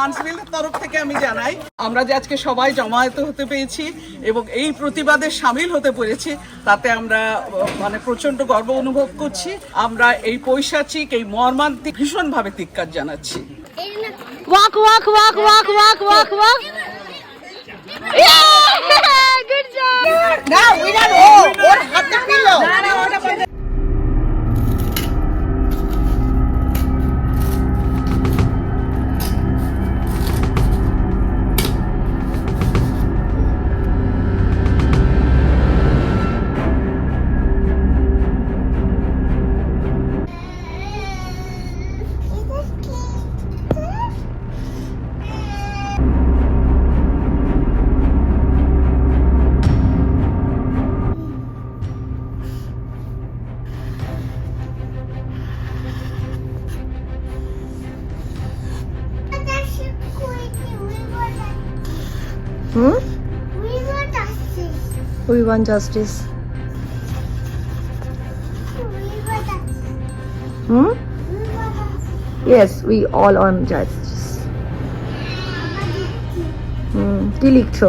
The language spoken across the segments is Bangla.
কাউন্সিলের তরফ থেকে আমি জানাই আমরা যে আজকে সবাই জমায়েত হতে পেরেছি এবং এই প্রতিবাদে সামিল হতে পেরেছি তাতে আমরা মানে প্রচণ্ড গর্ব অনুভব করছি আমরা এই পৈশাচিক এই মর্মান্তিক ভীষণভাবে ধিক্কার জানাচ্ছি walk, walk, walk, walk, walk, walk. Yeah! Good job! We want justice. Hmm? Yes, we all want justice. হুম কি লিখছো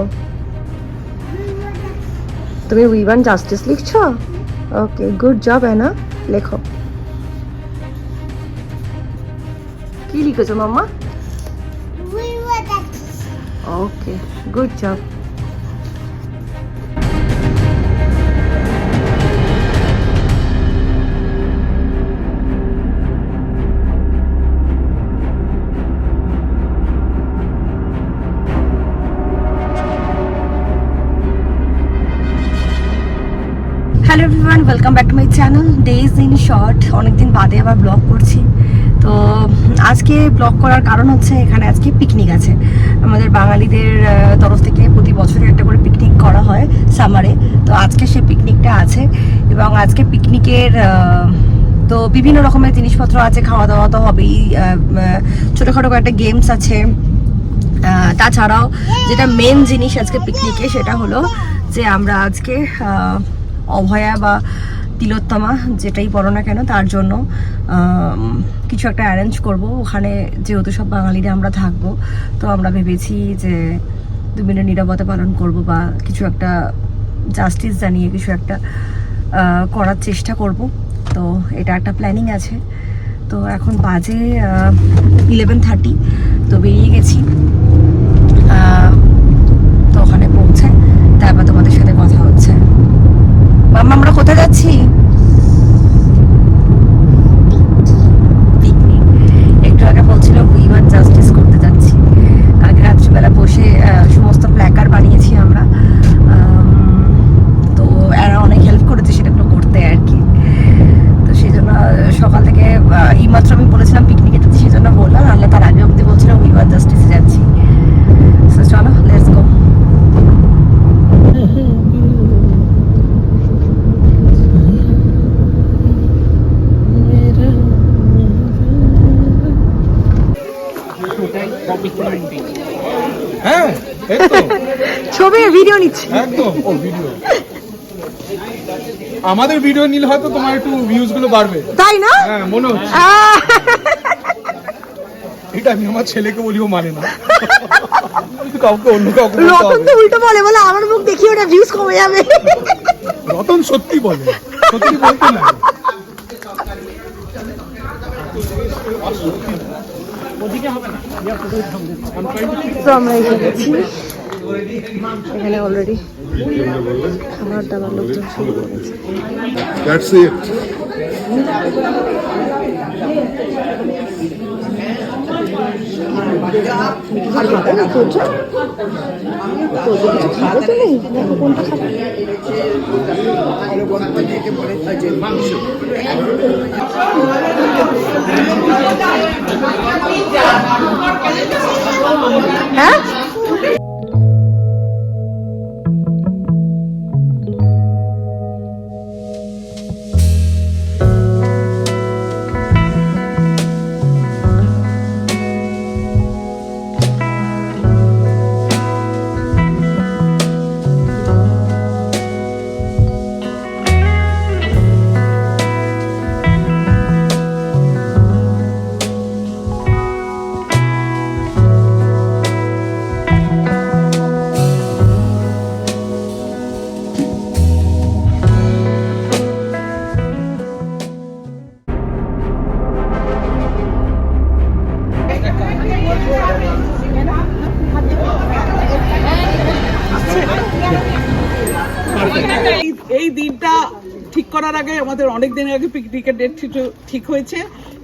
তুমি উই ওয়ান্ট জাস্টিস লিখছো ওকে গুড জব অ্যানা লেখো কি লিখেছো মাম্মা okay good job welcome back to my channel days in short অনেকদিন বাদে আবার ব্লগ করছি। তো আজকে ব্লগ করার কারণ হচ্ছে এখানে আজকে পিকনিক আছে। আমাদের বাঙালিদের তরফ থেকে প্রতি বছরে একটা করে পিকনিক করা হয় সামারে তো আজকে সে পিকনিকটা আছে এবং আজকে পিকনিকের তো বিভিন্ন রকমের জিনিসপত্র আছে খাওয়া দাওয়া তো হবেই। ছোটোখাটো কয়েকটা গেমস আছে। তাছাড়াও যেটা মেন জিনিস আজকে পিকনিকে সেটা হলো যে আমরা আজকে অভয়া বা তিলোত্তমা যেটাই পড়ো না কেন, তার জন্য কিছু একটা অ্যারেঞ্জ করব। ওখানে যেহেতু সব বাঙালিরা আমরা থাকব, তো আমরা ভেবেছি যে দু মিনিট নিরাপত্তা পালন করব বা কিছু একটা জাস্টিস জানিয়ে কিছু একটা করার চেষ্টা করব। তো এটা একটা প্ল্যানিং আছে। তো এখন বাজে ইলেভেন থার্টি তো বেরিয়ে গেছি। তো ওখানে পৌঁছে তারপর তোমাদের মাম্মা আমরা কোথায় যাচ্ছি পিকনিক একটু আগে বলছিল উইমান জাস্টিস করতে যাচ্ছি আগে রাত্রিবেলা বসে আহ, সমস্ত প্ল্যাকার বানিয়েছি আমরা আম, তো এরা অনেক হেল্প করেছে সেটাগুলো করতে আর কি তো সেই জন্য আহ, সকাল থেকে আহ, এইমাত্র আমি বলেছিলাম পিকনিকে যাচ্ছি সেই জন্য বললাম নাহলে তার আগে অব্দি বলছিলাম উইমান জাস্টিসে যাচ্ছি So, চলো লেটস গো হ্যাঁ এই তো ছবি ভিডিও নিচ্ছি। একদম। ও ভিডিও আমাদের ভিডিও নিলে হয়তো তোমার একটু ভিউজগুলো বাড়বে। তাই না? হ্যাঁ মনে হচ্ছে। এটা আমি আমার ছেলেকে বলিও মানে না। কাউকে অন্য কাউকে রতন তো উল্টো বলে বলে আমার মুখ দেখি ওটা ভিউজ কমে যাবে। রতন সত্যি বলে। সত্যি বলতে না। তো আমরা এসে গেছি এখানে অলরেডি খাবার দাবার লোকজন শুরু করেছে That's it. ভালো করার আগে আমাদের অনেক দিন আগে পিকনিকের ডেট ঠিক হয়েছে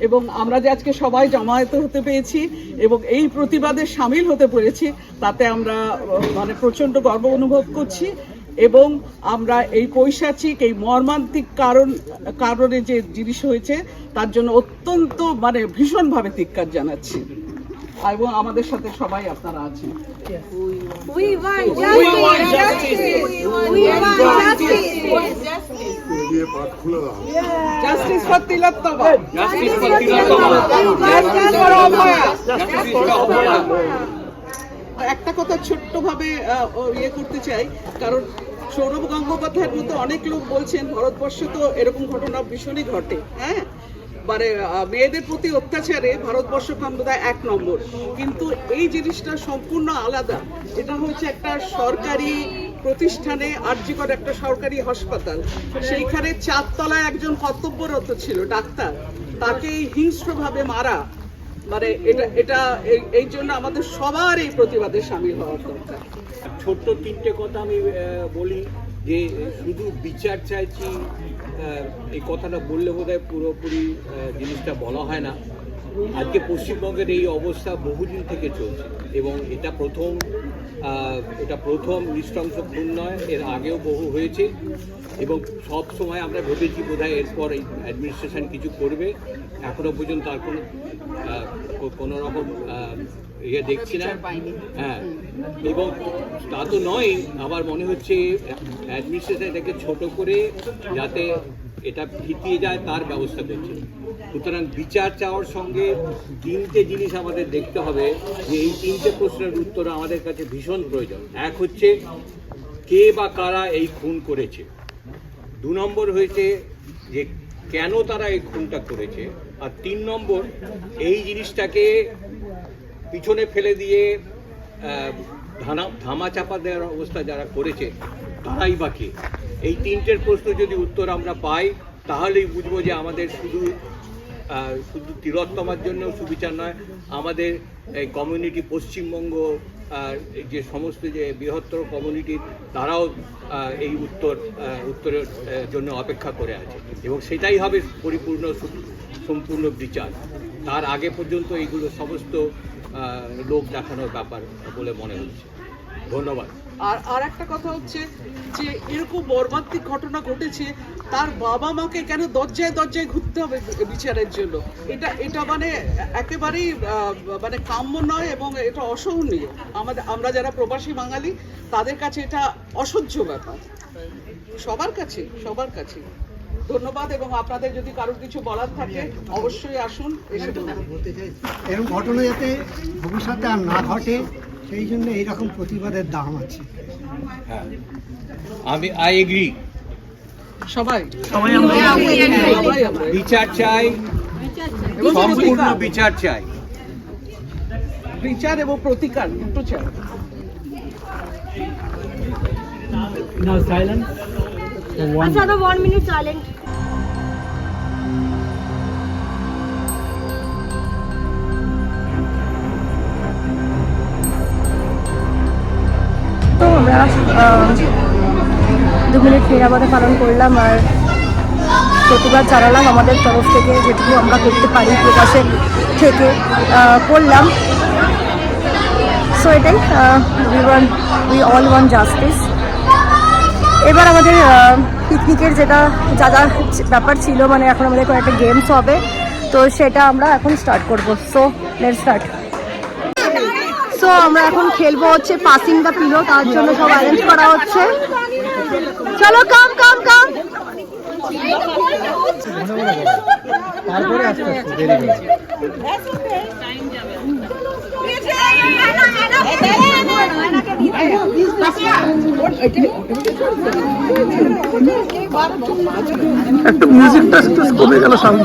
এবং আমরা যে আজকে সবাই জমায়েত হতে পেরেছি এবং এই প্রতিবাদে সামিল হতে পেরেছি, তাতে আমরা মানে প্রচণ্ড গর্ব অনুভব করছি এবং আমরা এই পৈশাচিক, এই মর্মান্তিক কারণ কারণে যে জিনিস হয়েছে, তার জন্য অত্যন্ত মানে ভীষণভাবে ধিক্কার জানাচ্ছি। এবং আমাদের সাথে সবাই আপনারা আছেন। We want justice. We want justice. Justice for Tilottama. Justice for Tilottama. Justice for Abhaya. একটা কথা ছোট্ট ভাবে ইয়ে করতে চাই। কারণ সৌরভ গঙ্গোপাধ্যায়ের মতো অনেক লোক বলছেন ভারতবর্ষে তো এরকম ঘটনা ভীষণই ঘটে। হ্যাঁ? মানে মেয়েদের প্রতি অত্যাচারে ভারতবর্ষ বোধহয় এক নম্বর। কিন্তু এই জিনিসটা সম্পূর্ণ আলাদা। এটা হচ্ছে একটা সরকারি প্রতিষ্ঠানে আর্যিকর একটা সরকারি হাসপাতাল। সেইখানে চারতলায় একজন কর্তব্যরত ছিল, ডাক্তার। তাকে হিংস্রভাবে মারা মানে এটা এটা, এই- জন্য আমাদের সবার এই প্রতিবাদে সামিল হওয়ার দরকার। ছোট্ট তিনটে কথা আমি বলি যে, শুধু বিচার চাইছি এই কথাটা বললে বোধহয় পুরোপুরি জিনিসটা বলা হয় না। আজকে পশ্চিমবঙ্গের এই অবস্থা বহুদিন থেকে চলছে এবং এটা প্রথম এটা প্রথম নৃশংস খুন নয় এর আগেও বহু হয়েছে এবং সব সময় আমরা ভেবেছি বোধহয় এরপর এই অ্যাডমিনিস্ট্রেশন কিছু করবে। এখনও পর্যন্ত আর কোনো কোনো রকম ইয়ে দেখছি না। হ্যাঁ। এবং তা তো নয় আমার মনে হচ্ছে অ্যাডমিনিস্ট্রেশন এটাকে ছোট করে যাতে এটা ফিটিয়ে যায় তার ব্যবস্থা করছে। সুতরাং বিচার চাওয়ার সঙ্গে তিনটে জিনিস আমাদের দেখতে হবে যে এই তিনটে প্রশ্নের উত্তর আমাদের কাছে ভীষণ প্রয়োজন। এক হচ্ছে কে বা কারা এই খুন করেছে? দু নম্বর হয়েছে যে কেন তারা এই খুনটা করেছে? আর তিন নম্বর, এই জিনিসটাকে পিছনে ফেলে দিয়ে ধানা, ধামা চাপা দেওয়ার অবস্থা যারা করেছে, তারাই বাকি এই তিনটের প্রশ্ন যদি উত্তর আমরা পাই, তাহলেই বুঝব যে আমাদের শুধু শুধু তিলোত্তমার জন্য সুবিচার নয়, আমাদের এই কমিউনিটি পশ্চিমবঙ্গ যে সমস্ত যে বৃহত্তর কমিউনিটি তারাও এই উত্তর উত্তরের জন্য অপেক্ষা করে আছে। এবং সেটাই হবে পরিপূর্ণ সম্পূর্ণ বিচার। তার আগে পর্যন্ত এইগুলো সমস্ত লোক দেখানোর ব্যাপার বলে মনে হচ্ছে। ধন্যবাদ। আর আর একটা কথা হচ্ছে যে, এরকম মর্মান্তিক ঘটনা ঘটেছে, তার বাবা মাকে কেন দরজায় দরজায় ঘুরতে হবে বিচারের জন্য? এটা এটা মানে একেবারেই মানে কাম্য নয় এবং এটা অসহনীয়। আমাদের, আমরা যারা প্রবাসী বাঙালি, তাদের কাছে এটা অসহ্য ব্যাপার। সবার কাছে সবার কাছে। ধন্যবাদ এবং আপনাদের যদি কারোর কিছু বলার থাকে অবশ্যই আসুন এসে এরকম ঘটনা যাতে ভবিষ্যতে আর না ঘটে সেই জন্য এইরকম প্রতিবাদের দাম আছে। হ্যাঁ। আমি আই এগ্রি সবাই? সবাই আমরা বিচার চাই। সম্পূর্ণ বিচার চাই। বিচার এবং প্রতিকার দুটো চাই। Now Another one minute silent. আমরা দু মিনিট নিরাপদে পালন করলাম আর প্রতিবাদ জানালাম আমাদের তরফ থেকে যেটুকু আমরা করতে পারি প্রকাশে থেকে করলাম। সো এটাই we want we all want justice এবার আমাদের পিকনিকের যেটা, যা যা ব্যাপার ছিল মানে এখন আমাদের কয়েকটা গেমস হবে, তো সেটা আমরা এখন স্টার্ট করব। সো লেট স্টার্ট সো আমরা এখন খেলব হচ্ছে পাসিং দ্য পিলো তার জন্য সব অ্যারেঞ্জ করা হচ্ছে। চলো কাম কাম কাম তারপরে আস্তে আস্তে দেরি। একটা মিউজিকটা একটু কমে গেল সাউন্ড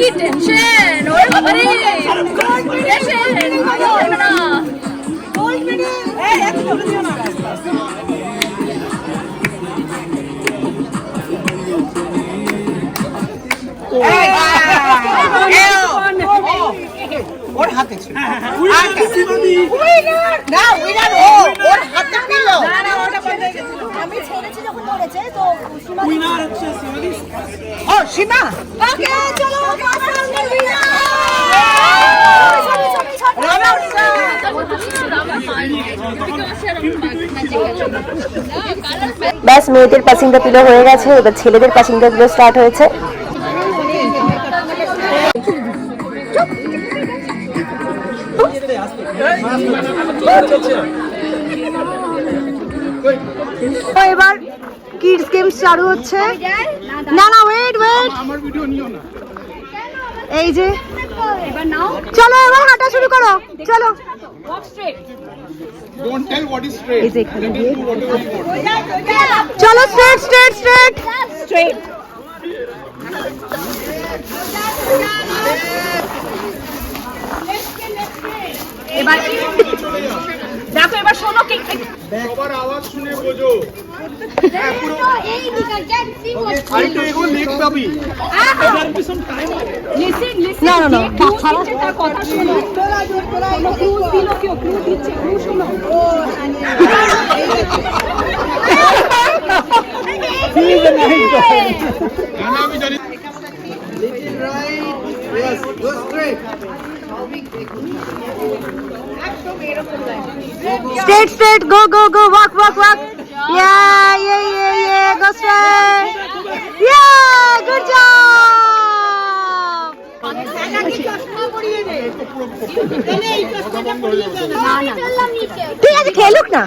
কি টেনশন ওরে বাবারে টেনশন হবে না ওর হাতে ছিল না উইনার ও ওর হাতে পেল আমি ছেড়েছি যখন ধরেছে তো সীমা ও সীমা ওকে চলো ব্যাস মেয়েদের পাসিংটা তুলে হয়ে গেছে এবার ছেলেদের পাসিংটা তুলে স্টার্ট হয়েছে তো এবার কিডস গেমস চালু হচ্ছে। না না ওয়েট ওয়েট আমার ভিডিও নিও না এই যে। এবার নাও চলো এবার হাঁটা শুরু করো। চলো। চলো স্ট্রেট স্ট্রেট স্ট্রেট স্ট্রেট এবার শোনো কে সবার আওয়াজ শুনে বোঝো। এই দিকে ক্যান সি হোয়াট আর একটু এগো নেক্সট পাবি। Straight, straight, go, go, go, walk, walk, walk. Yeah, yeah, yeah, yeah, go straight. Yeah, good job. ঠিক আছে খেলুক না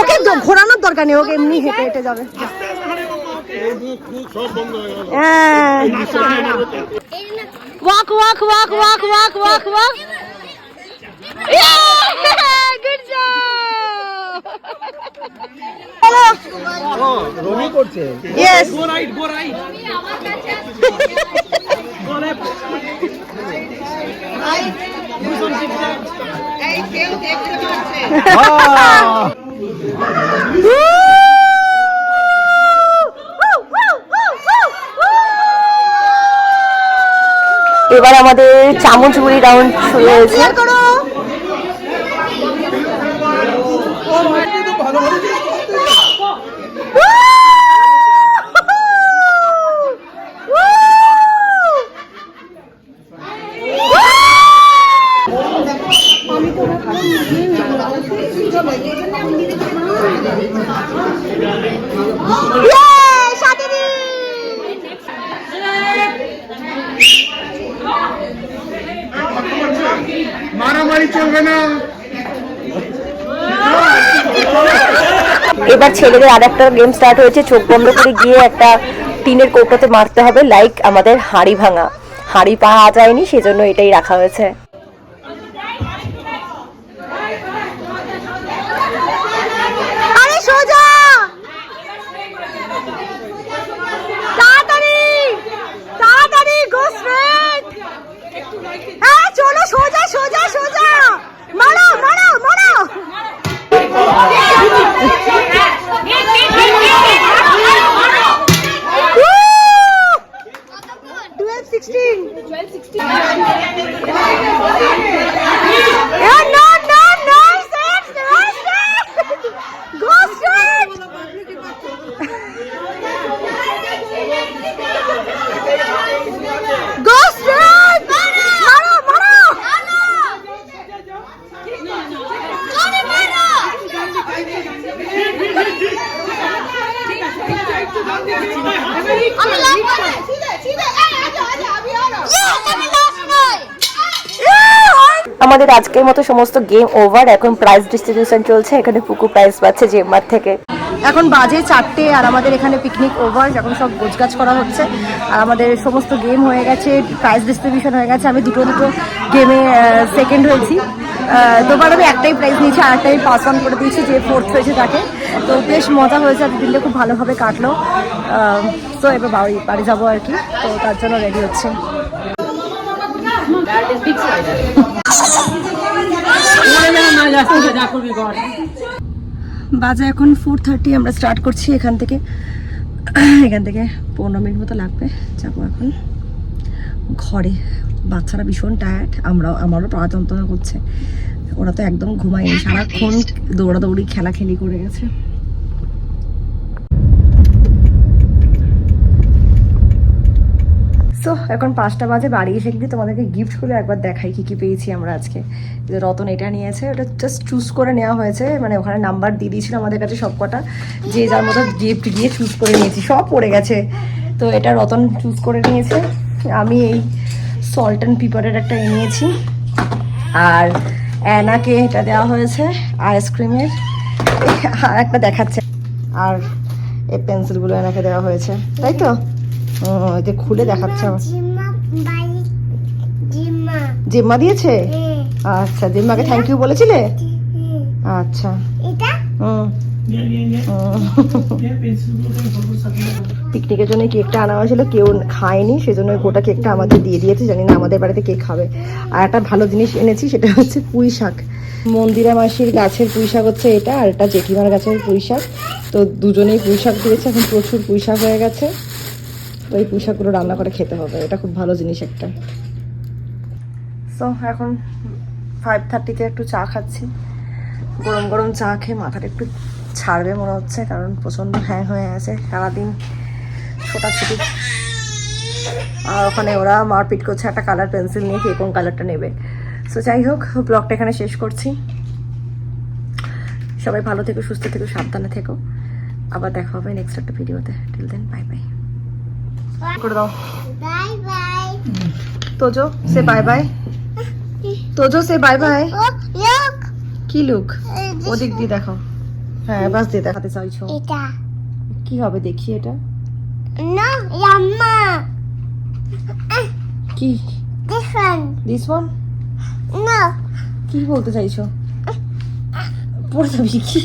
ওকে ঘোরানোর দরকার নেই ওকে এমনি হেঁটে হেঁটে যাবে সব বন্ধ হয়ে গেল হ্যাঁ এবার আমাদের চামচগুড়ি ডাউন শুরু হয়েছে। এবার ছেলেদের আর একটা গেম স্টার্ট হয়েছে। চোখ বন্ধ করে গিয়ে একটা টিনের কৌটাতে মারতে হবে। লাইক আমাদের হাঁড়ি ভাঙা। হাঁড়ি পাওয়া যায়নি, সেজন্য এটাই রাখা হয়েছে আরে সোজা তাড়াতাড়ি তাড়াতাড়ি গো স্ট্রেট হ্যাঁ চলো সোজা সোজা সোজা মারো মারো মারো Twelve sixteen. Twelve sixteen. Yeah, no, no, no, six, no, six. Go straight. Go straight. মারো মারো আমাদের আজকের মতো সমস্ত গেম ওভার এখন প্রাইজ ডিস্ট্রিবিউশন চলছে, এখানে পুকু প্রাইজ পাচ্ছে জেম্মার থেকে। এখন বাজে চারটে আর আমাদের এখানে পিকনিক ওভার এখন সব গোছগাছ করা হচ্ছে, আর আমাদের সমস্ত গেম হয়ে গেছে প্রাইজ ডিস্ট্রিবিউশন হয়ে গেছে, আমি দুটো দুটো গেমে সেকেন্ড হয়েছি। দুবার আমি একটাই প্রাইজ নিয়েছি, আর একটাই পাস অন করে দিয়েছি, যে ফোর্থ হয়েছে তাকে। তো বেশ মজা হয়েছে, আর দিনটা খুব ভালোভাবে কাটলো। তো এবার বাড়ি বাড়ি যাব আর কি। তো তার জন্য রেডি হচ্ছে। বাজে এখন ফোর থার্টি আমরা স্টার্ট করছি এখান থেকে। এখান থেকে পনেরো মিনিট মতো লাগবে, যাব এখন ঘরে। বাচ্চারা ভীষণ টায়ার্ড আমরাও আমারও পা যন্ত্রণা করছে। ওরা তো একদম ঘুমায়নি সারাক্ষণ দৌড়াদৌড়ি খেলাখেলি করে গেছে। সো এখন পাঁচটা বাজে বাড়ি এসে কিন্তু তোমাদেরকে গিফটগুলো একবার দেখাই কি কি পেয়েছি আমরা আজকে। যে রতন এটা নিয়েছে ওটা জাস্ট চুজ করে নেওয়া হয়েছে মানে ওখানে নাম্বার দিয়ে দিয়েছিল আমাদের কাছে সব কটা যে যার মতো গিফট দিয়ে চুজ করে নিয়েছি সব পড়ে গেছে। তো এটা রতন চুজ করে নিয়েছে। আমি এই সল্ট অ্যান্ড পিপারের একটা এনেছি। আর অ্যানাকে এটা দেওয়া হয়েছে আইসক্রিমের আর একটা দেখাচ্ছে। আর এই পেন্সিলগুলো এনাকে দেওয়া হয়েছে। তাই তো? এটা খুলে দেখাচ্ছে আমার। জিম্মা দিয়েছে? আচ্ছা জিম্মাকে থ্যাংক ইউ বলেছিলে? আচ্ছা। হুম। পিকনিকের জন্য কেকটা আনা হয়েছিল কেউ খায়নি সেজন্য ওই গোটা কেকটা আমাদের দিয়ে দিয়েছে জানি না আমাদের বাড়িতে কেক খাবে। আর একটা ভালো জিনিস এনেছি সেটা হচ্ছে পুঁই শাক। মন্দিরা মাসির গাছের পুঁই শাক হচ্ছে এটা আর এটা জেঠিমার গাছের পুঁই শাক। তো দুজনেই পুঁই শাক দিয়েছে এখন প্রচুর পুঁই শাক হয়ে গেছে। তো এই পুঁই শাকগুলো রান্না করে খেতে হবে এটা খুব ভালো জিনিস একটা। সো এখন ফাইভ থার্টিতে একটু চা খাচ্ছি। গরম গরম চা খেয়ে মাথাটা একটু ছাড়বে মনে হচ্ছে কারণ প্রচণ্ড হ্যাং হয়ে আছে সারাদিন ছোটাছুটি আর ওখানে ওরা মারপিট করছে একটা কালার পেন্সিল নিয়ে কে কোন কালারটা নেবে। সো যাই হোক ব্লগটা এখানে শেষ করছি। সবাই ভালো থেকো সুস্থ থেকো সাবধানে থেকো। আবার দেখা হবে নেক্সট একটা ভিডিওতে। টিল দেন বাই বাই করে দাও। বাই বাই তোজো সে বাই বাই তোজো সে বাই বাই কি লুক ওদিক দিয়ে দেখো হ্যাঁ বাস দিয়ে দেখাতে চাইছো। এটা। কি হবে দেখি এটা? না ইয়াম্মা। কি? দিস ওয়ান দিস ওয়ান না। কি বলতে চাইছো? পড়ে যাবি কি?